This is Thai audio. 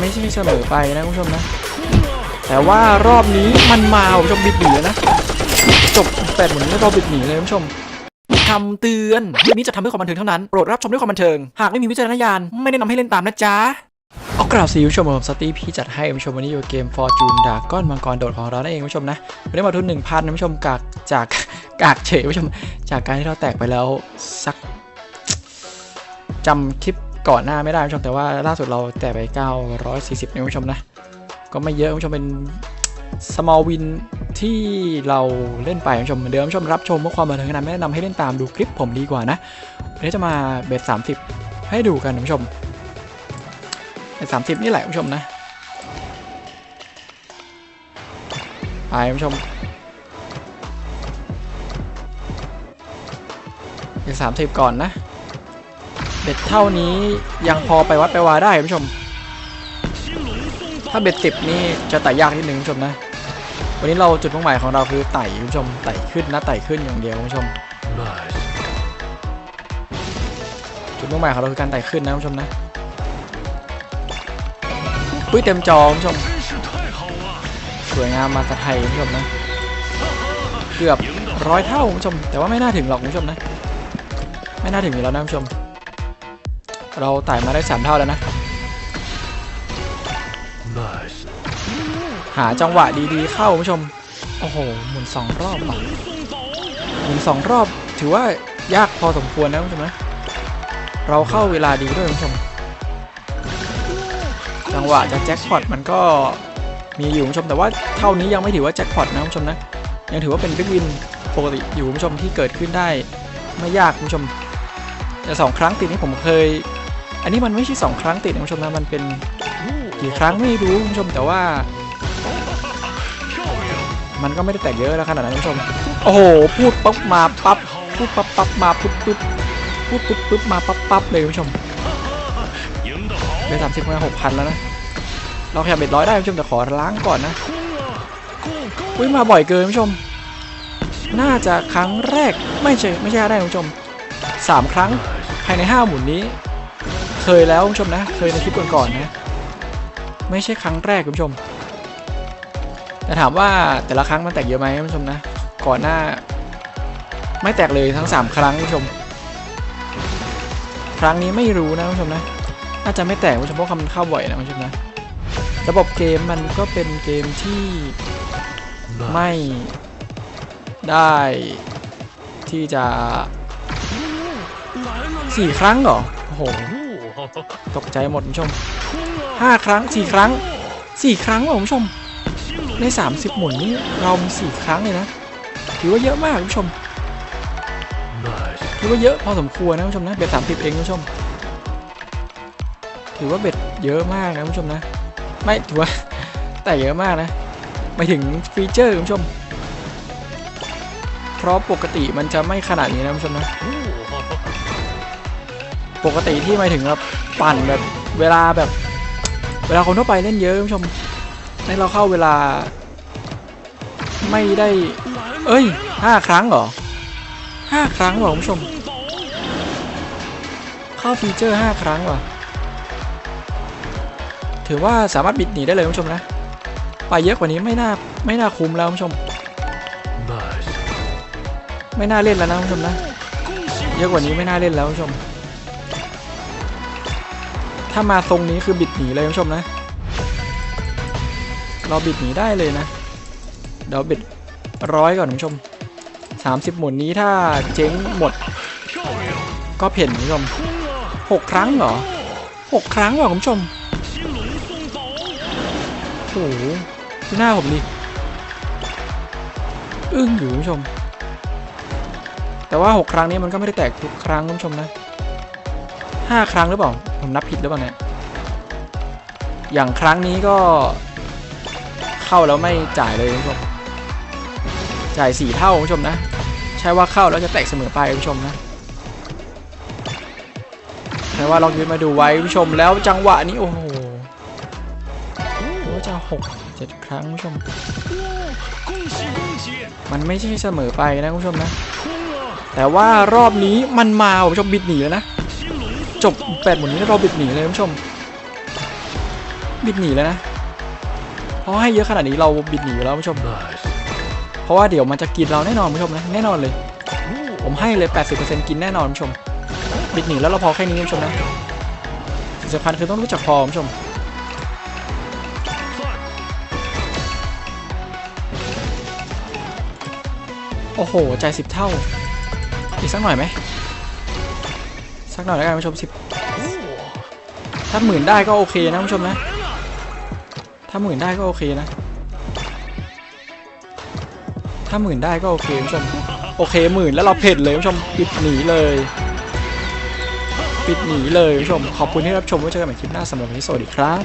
ไม่ใช่เสมอไปนะคุณผู้ชมนะ แต่ว่ารอบนี้มันมาคุณผู้ชมบิดหนีนะ จบแปดหมุนนี้เราบิดหนีเลยคุณผู้ชมคำเตือนคลิปนี้จะทำเพื่อความบันเทิงเท่านั้น โปรดรับชมด้วยความบันเทิง หากไม่มีวิจารณญาณ ไม่แนะนำให้เล่นตามนะจ๊ะเอากราบสีคุณผู้ชมผมสตีพี่จัดให้คุณผู้ชมวันนี้อยู่เกม Fortune ดาก้อนมังกรโดดของเรานั่นเองคุณผู้ชมนะวันนี้มาทุนหนึ่งพันคุณผู้ชมกากจากกากเฉยคุณผู้ชมจากการที่เราแตกไปแล้วสักจำคลิป ก่อนหน้าไม่ได้คุณผู้ชมแต่ว่าล่าสุดเราแตกไป 940นะคุณผู้ชมนะ ก็ไม่เยอะคุณผู้ชมเป็น small win ที่เราเล่นไปคุณผู้ชมเหมือนเดิมคุณผู้ชมรับชมเพื่อความบันเทิงนั้นไม่แนะนำให้เล่นตามดูคลิปผมดีกว่านะวันนี้จะมาเบส30 ให้ดูกันคุณผู้ชมเบส30 นี่แหละคุณผู้ชมนะไปคุณผู้ชมเบส30 ก่อนนะ เบ็ดเท่านี้ยังพอไปวัดไปวาได้คุณผู้ชม ถ้าเบ็ดสิบนี่จะไต่ยากนิดนึงผู้ชมนะ วันนี้เราจุดมุ่งหมายของเราคือไต่คุณผู้ชมไต่ขึ้นนะไต่ขึ้นอย่างเดียวคุณผู้ชม จุดมุ่งหมายของเราคือการไต่ขึ้นนะคุณผู้ชมนะอุ้ยเต็มจอคุณผู้ชม สวยงามมาสะไทยคุณผู้ชมนะ เกือบร้อยเท่าคุณผู้ชม แต่ว่าไม่น่าถึงหรอกคุณผู้ชมนะ ไม่น่าถึงอยู่แล้วนะคุณผู้ชม เราไต่มาได้สามเท่าแล้วนะ หาจังหวะดีๆ เข้าคุณผู้ชม โอ้โห หมุนสองรอบว่ะหมุนสองรอบ ถือว่ายากพอสมควรนะคุณผู้ชมนะ เราเข้าเวลาดีด้วยคุณผู้ชม จังหวะจะแจ็คพอตมันก็มีอยู่คุณผู้ชม แต่ว่าเท่านี้ยังไม่ถือว่าแจ็คพอตนะคุณผู้ชมนะ ยังถือว่าเป็นบิ๊กวินปกติอยู่คุณผู้ชมที่เกิดขึ้นได้ไม่ยากคุณผู้ชมแต่สองครั้งติดนี่ผมเคย อันนี้มันไม่ใช่สองครั้งติดนะคุณผู้ชมนะมันเป็นกี่ครั้งไม่รู้คุณผู้ชมแต่ว่า มันก็ไม่ได้แตกเยอะแล้วขนาดนั้นคุณผู้ชมโอ้โหพูดปั๊บมาปั๊บพูดปั๊บปั๊บมาปุ๊บปุ๊บพูดปุ๊บปุ๊บมาปั๊บปั๊บเลยคุณผู้ชมเบสสามสิบมาหกพันแล้วนะเราขยับเบ็ดร้อยได้คุณผู้ชมแต่ขอล้างก่อนนะอุ้ยมาบ่อยเกินคุณผู้ชม น่าจะครั้งแรกไม่ใช่ไม่ใช่ได้คุณผู้ชมสามครั้งภายในห้าหมุนนี้ เคยแล้วคุณผู้ชมนะ เคยในคลิปก่อนๆนะ ไม่ใช่ครั้งแรกคุณผู้ชม แต่ถามว่าแต่ละครั้งมันแตกเยอะไหมคุณผู้ชมนะ ก่อนหน้า ไม่แตกเลยทั้ง 3 ครั้งคุณผู้ชม ครั้งนี้ไม่รู้นะคุณผู้ชมนะ น่าจะไม่แตกคุณผู้ชมเพราะคำมันเข้าบ่อยนะคุณผู้ชมนะ ระบบเกมมันก็เป็นเกมที่ไม่ได้ที่จะสี่ครั้งเหรอโอ้โห ตกใจหมดคุณผู้ชมห้าครั้งสี่ครั้งสี่ครั้งเหรอคุณผู้ชม ใน 30 หมุนนี้เรามี4ครั้งเลยนะ ถือว่าเยอะมากคุณผู้ชมถือว่าเยอะพอสมควรนะคุณผู้ชมนะเบ็ดสามสิบเองคุณผู้ชม ถือว่าเบ็ดเยอะมากนะคุณผู้ชมนะ ไม่ถือว่าแต่เยอะมากนะไม่ถึงฟีเจอร์คุณผู้ชม เพราะปกติมันจะไม่ขนาดนี้นะคุณผู้ชมนะ ปกติที่หมายถึงแบบปั่นแบบเวลาแบบ เวลาคนทั่วไปเล่นเยอะคุณผู้ชมในเราเข้าเวลา ไม่ได้ เอ้ยห้าครั้งเหรอห้าครั้งเหรอคุณผู้ชม เข้าฟีเจอร์ห้าครั้งว่ะถือว่าสามารถบิดหนีได้เลยคุณผู้ชมนะ ไปเยอะกว่านี้ไม่น่าไม่น่าคุ้มแล้วคุณผู้ชม ไม่น่าเล่นแล้วนะคุณผู้ชมนะ เยอะกว่านี้ไม่น่าเล่นแล้วคุณผู้ชม ถ้ามาทรงนี้คือบิดหนีเลยคุณผู้ชมนะ เราบิดหนีได้เลยนะ เดี๋ยวบิดร้อยก่อนคุณผู้ชม 30 หมุนนี้ถ้าเจ๊งหมด ก็เพ่นคุณผู้ชมหกครั้งเหรอหกครั้งเหรอคุณผู้ชมโอ้โหดูหน้าผมดิอึ้งอยู่คุณผู้ชม แต่ว่า 6 ครั้งนี้มันก็ไม่ได้แตกทุกครั้งคุณผู้ชมนะห้าครั้งหรือเปล่าผมนับผิดหรือเปล่าเนี่ย อย่างครั้งนี้ก็เข้าแล้วไม่จ่ายเลยคุณผู้ชม จ่ายสี่เท่าคุณผู้ชมนะ ใช่ว่าเข้าแล้วจะแตกเสมอไปคุณผู้ชมนะแต่ว่าลองยืนมาดูไว้คุณผู้ชมแล้วจังหวะนี้ โอ้โหจะหกเจ็ดครั้งคุณผู้ชม มันไม่ใช่เสมอไปนะคุณผู้ชมนะ แต่ว่ารอบนี้มันมาคุณผู้ชมบิดหนีแล้วนะ จบแปดหมุนนี้เราบิดหนีเลยคุณผู้ชม บิดหนีเลยนะเพราะให้เยอะขนาดนี้เราบิดหนีอยู่แล้วผู้ชม เพราะว่าเดี๋ยวมันจะกินเราแน่นอนผู้ชมนะแน่นอนเลย ผมให้เลย 80%กินแน่นอนผู้ชม บิดหนีแล้วเราพอแค่นี้ผู้ชมนะสิ่งสำคัญคือต้องรู้จักพอผู้ชมโอ้โห ใจสิบเท่า อีกสักหน่อยไหม สักหน่อยแล้วกันผู้ชมสิบถ้าหมื่นได้ก็โอเคนะผู้ชมนะ ถ้าหมื่นได้ก็โอเคนะ ถ้าหมื่นได้ก็โอเคผู้ชม โอเคหมื่นแล้วเราเพ็ดเลยผู้ชมปิดหนีเลย ปิดหนีเลยผู้ชม ขอบคุณที่รับชมไว้เจอกันใหม่คลิปหน้าสำหรับวันนี้สวัสดีครับ